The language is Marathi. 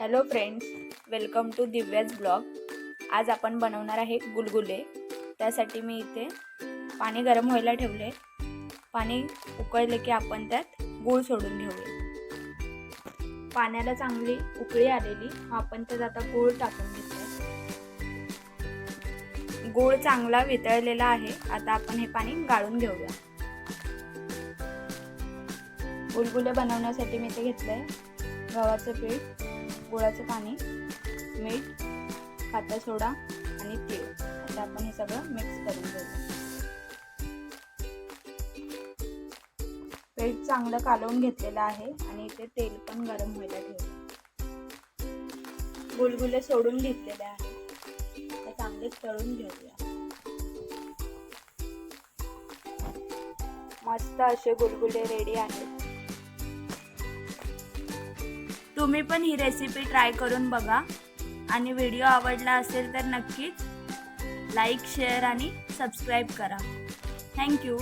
Hello friends welcome to Divya's blog आज आपण बनवणार आहे गुलगुले. त्यासाठी मी इथे पाणी गरम व्हायला ठेवले. पाणी उकळले की आपण त्यात गूळ सोडून घेऊया. पाण्याला चांगली उकळी आलेली. आपण त्यात आता गूळ टाकून घेतोय. गूळ चांगला वितळलेला आहे. आता आपण हे पाणी गाळून घेऊया. गुलगुले बनवण्यासाठी मी इथे घेतलंय गव्हाचं पीठ गुळाचं पाणी मीठ खाता सोडा आणि तीळ. आता आपण हे सगळं मिक्स करून घेऊ. पीठ चांगलं कालवून घेतलेलं आहे आणि इथे तेल पण गरम व्हायला ठेवलं. गुलगुले सोडून घेतलेले आहे ते चांगले तळून घेऊया. मस्त असे गुलगुले रेडी आहेत. तुम्ही पण ही रेसिपी ट्राय करून बघा. आणि व्हिडिओ आवडला असेल तर नक्कीच लाईक शेअर आणि सबस्क्राईब करा. Thank you